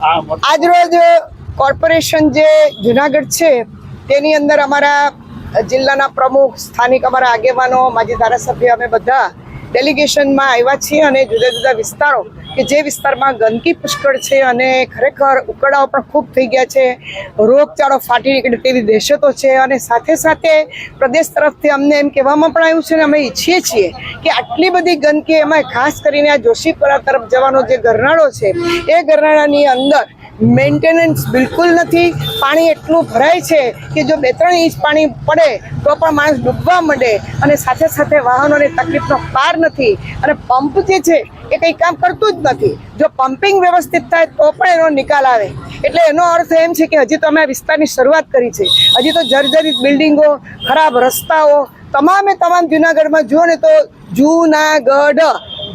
આજરોજ કોર્પોરેશન જે જુનાગઢ છે, તેની અંદર અમારા જિલ્લાના પ્રમુખ, સ્થાનિક અમારા આગેવાનો, માજી ધારાસભ્ય, અમે બધા ડેલિગેશનમાં આવ્યા છીએ અને જુદા જુદા વિસ્તારો કે જે વિસ્તારમાં ગંદકી પુષ્કળ છે અને ખરેખર ઉકળાઓ પણ ખૂબ થઈ ગયા છે, રોગચાળો ફાટી નીકળે તેવી દહેશતો છે અને સાથે સાથે પ્રદેશ તરફથી અમને એમ કહેવામાં પણ આવ્યું છે ને અમે ઈચ્છીએ છીએ કે આટલી બધી ગંદકી એમાં ખાસ કરીને આ જોશીપુરા તરફ જવાનો જે ગરનાળો છે, એ ગરનાળાની અંદર મેન્ટેનન્સ બિલકુલ નથી. પાણી એટલું ભરાય છે કે જો બે ત્રણ ઇંચ પાણી પડે તો પણ માણસ ડૂબવા માંડે અને સાથે સાથે વાહનોની તકલીફનો પાર નથી. અને પંપ જે છે એ કંઈ કામ કરતું જ નથી. જો પમ્પિંગ વ્યવસ્થિત થાય તો પણ એનો નિકાલ આવે. એટલે એનો અર્થ એમ છે કે હજી તો અમે આ વિસ્તારની શરૂઆત કરી છે. હજી તો જર્જરિત બિલ્ડિંગો, ખરાબ રસ્તાઓ, તમામે તમામ જુનાગઢમાં જુઓ ને તો જુનાગઢ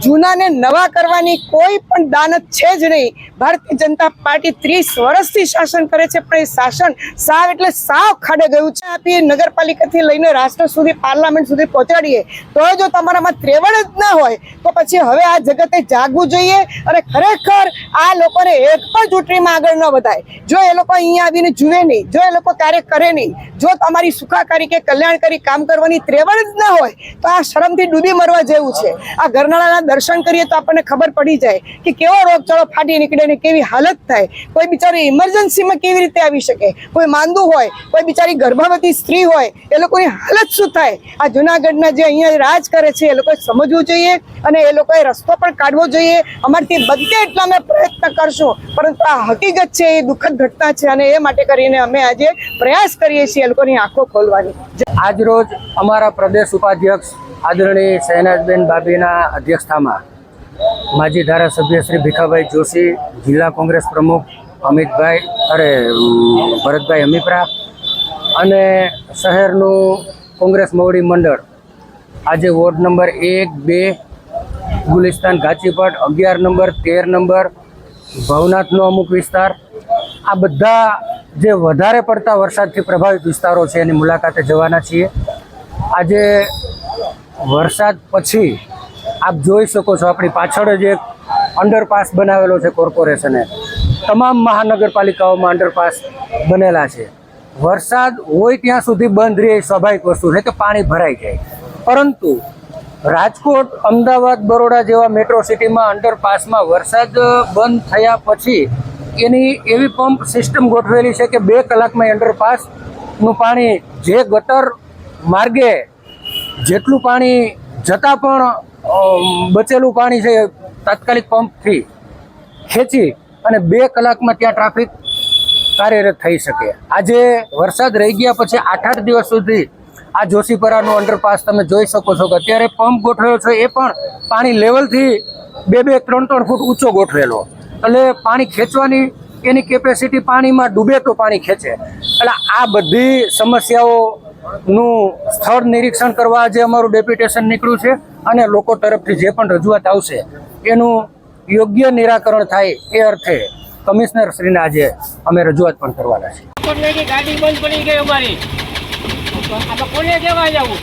જૂનાને નવા કરવાની કોઈ પણ દાનત છે જ નહીં. ભારતીય જનતા પાર્ટી ત્રીસ વર્ષથી શાસન કરે છે, પણ એ શાસન સાવ એટલે સાવ ખાડે ગયું છે. આપી નગરપાલિકાથી લઈને રાષ્ટ્ર સુધી, પાર્લામેન્ટ સુધી પહોંચાડીએ. તો જો તમારામાં ત્રેવડ જ ના હોય, તો પછી હવે આ જગતે જાગવું જોઈએ અને ખરેખર આ લોકોને એક પણ ચૂંટણીમાં આગળ ન વધાય. જો એ લોકો અહીંયા આવીને જુએ નહીં, જો એ લોકો કાર્ય કરે નહીં, જો તમારી સુખાકારી કે કલ્યાણકારી કામ કરવાની ત્રેવડ જ ના હોય, તો આ શરમથી ડૂબી મરવા જેવું છે. આ ગરનાળાના દર્શન કરીએ તો આપણને ખબર પડી જાય કે કેવો રોગચાળો ફાટી નીકળે ને કેવી હાલત થાય. કોઈ બિચારી ઇમરજન્સીમાં કેવી રીતે આવી શકે? કોઈ માંદું હોય, કોઈ બિચારી ગર્ભવતી સ્ત્રી હોય, એ લોકોની હાલત શું થાય? આ જુનાગઢના જે અહીંયા રાજ કરે છે, એ લોકોએ સમજવું જોઈએ અને એ લોકોએ રસ્તો પણ કાઢવો જોઈએ. અમારથી બધે એટલા અમે પ્રયત્ન કરશું, પરંતુ આ હકીકત છે, એ દુઃખદ ઘટના છે અને એ માટે કરીને અમે આજે પ્રયાસ કરીએ છીએ એ લોકોની આંખો ખોલવાની. આજ રોજ અમારા પ્રદેશ ઉપાધ્યક્ષ આદરણીય શહેનાજબેન બાબીના અધ્યક્ષતામાં માજી ધારાસભ્ય શ્રી ભીખાભાઈ જોશી, જિલ્લા કોંગ્રેસ પ્રમુખ અમિતભાઈ અરે ભરતભાઈ અમિપરા અને શહેરનું કોંગ્રેસ મોવડી મંડળ. આજે વોર્ડ નંબર એક, બે, ગુલિસ્તાન ગાચીપટ અગિયાર નંબર, તેર નંબર, ભવનાથનો અમુક વિસ્તાર. આ બધા જે વધારે પડતા વરસાદથી પ્રભાવિત વિસ્તારો છે, એની મુલાકાતે જવાના છીએ. આજે વરસાદ પછી આપ જોઈ શકો છો આપણી પાછળ જ એક અંડરપાસ બનાવેલો છે કોર્પોરેશને તમામ મહાનગરપાલિકાઓમાં અંડરપાસ બનેલા છે. વરસાદ હોય ત્યાં સુધી બંધ રહે સ્વાભાવિક વસ્તુ છે કે પાણી ભરાઈ જાય. પરંતુ રાજકોટ, અમદાવાદ, બરોડા જેવા મેટ્રો સિટીમાં અંડરપાસમાં વરસાદ બંધ થયા પછી એની એવી પંપ સિસ્ટમ ગોઠવેલી છે કે બે કલાકમાં અંડરપાસનું પાણી જે ગટર માર્ગે જેટલું પાણી જતાં પણ બચેલું પાણી છે તાત્કાલિક પંપથી ખેંચી અને બે કલાકમાં ત્યાં ટ્રાફિક કાર્યરત થઈ શકે. આજે વરસાદ રહી ગયા પછી આઠ આઠ દિવસ સુધી આ જોશીપરાનો અંડરપાસ તમે જોઈ શકો છો કે અત્યારે પંપ ગોઠવેલો છે, એ પણ પાણી લેવલથી બે બે ત્રણ ત્રણ ફૂટ ઊંચો ગોઠવેલો. એટલે પાણી ખેંચવાની એની કેપેસિટી પાણીમાં ડૂબે તો પાણી ખેંચે. એટલે આ બધી સમસ્યાઓનું સ્થળ નિરીક્ષણ કરવા આજે અમારું ડેપ્યુટેશન નીકળ્યું છે અને લોકો તરફથી જે પણ રજૂઆત આવશે એનું યોગ્ય નિરાકરણ થાય એ અર્થે કમિશનર શ્રીને આજે અમે રજૂઆત પણ કરવાના છીએ. ગાડી બંધ પડી ગઈ અમારી. કોને કહેવા જવું?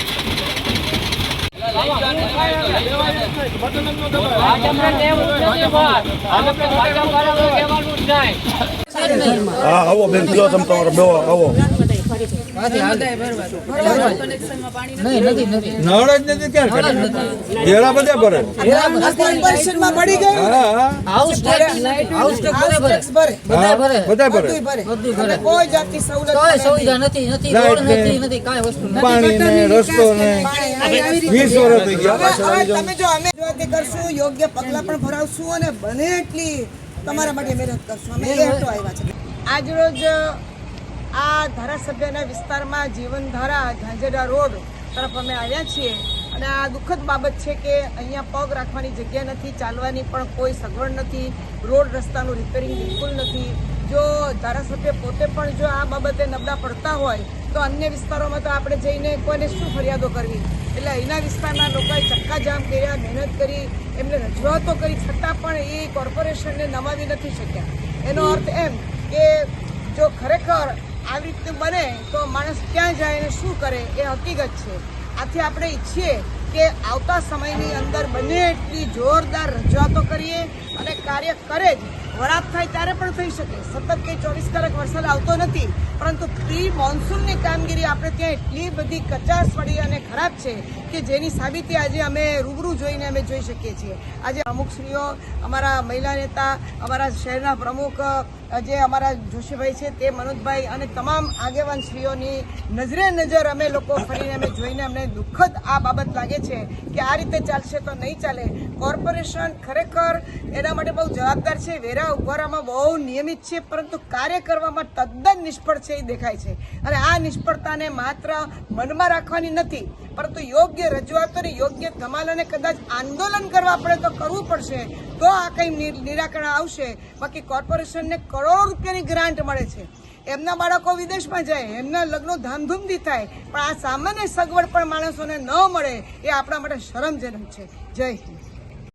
હા આવો બેન કયો તમે તમારો બેવો આવો. કોઈ જાતની સવલત નથી નથી વસ્તુ પાણી ને રસ્તો ને પાણી આવી- આવી રીતે વીસ વર્ષ થઈ ગયા અમે કરશું યોગ્ય પગલાં પણ ભરાવશું અને બને એટલી તમારા માટે મહેનત કરશું અમે એ આવ્યા છે આજરોજ આ ધારાસભ્યના વિસ્તારમાં જીવનધારા ઝાંઝેડા રોડ તરફ અમે આવ્યા છીએ. અને આ દુઃખદ બાબત છે કે અહીંયા પગ રાખવાની જગ્યા નથી, ચાલવાની પણ કોઈ સગવડ નથી, રોડ રસ્તાનું રિપેરિંગ બિલકુલ નથી. જો ધારાસભ્ય પોતે પણ જો આ બાબતે નબળા પડતા હોય, તો અન્ય વિસ્તારોમાં તો આપણે જઈને કોઈને શું ફરિયાદો કરવી? એટલે અહીંના વિસ્તારના લોકોએ ચક્કાજામ કર્યા, મહેનત કરી, એમને રજૂઆતો કરી, છતાં પણ એ કોર્પોરેશનને નમાવી નથી શક્યા. એનો અર્થ એમ કે જો ખરેખર આવી રીતે બને તો માણસ ક્યાં જાય અને શું કરે એ હકીકત છે. આથી આપણે ઈચ્છીએ કે આવતા સમયની અંદર બને એટલી જોરદાર રજૂઆતો કરીએ અને કાર્ય કરે જ. વરાપ થાય ત્યારે પણ થઈ શકે. સતત કંઈ ચોવીસ કલાક વરસાદ આવતો નથી, પરંતુ પ્રી મોન્સૂનની કામગીરી આપણે ત્યાં એટલી બધી કચાસવાળી અને ખરાબ છે કે જેની સાબિતી આજે અમે રૂબરૂ જોઈને અમે જોઈ શકીએ છીએ. આજે અમુક શ્રીઓ અમારા મહિલા નેતા, અમારા શહેરના પ્રમુખ જે અમારા જોશીભાઈ છે તે મનોજભાઈ અને તમામ આગેવાન શ્રીઓની નજરે નજર અમે લોકો ફરીને અમે જોઈને અમને દુઃખદ આ બાબત લાગે છે કે આ રીતે ચાલશે તો નહીં ચાલે. કોર્પોરેશન ખરેખર એના માટે બહુ જવાબદાર છે. વેરા ઉભારામાં બહુ નિયમિત છે, પરંતુ કાર્ય કરવામાં તદ્દન નિષ્ફળ છે એ દેખાય છે. અને આ નિષ્ફળતાને માત્ર મનમાં રાખવાની નથી, પરંતુ યોગ્ય રજૂઆતોને યોગ્ય ધમાલ અને કદાચ આંદોલન કરવા પડે તો કરવું પડશે. તો આ કંઈ નિરાકરણ આવશે. બાકી કોર્પોરેશનને કરોડો રૂપિયાની ગ્રાન્ટ મળે છે. એમના બાળકો વિદેશમાં જાય, એમના લગ્નો ધામધૂમથી થાય, પણ આ સામાન્ય સગવડ પણ માણસોને ન મળે, એ આપણા માટે શરમજનક છે. જય હિન્દ.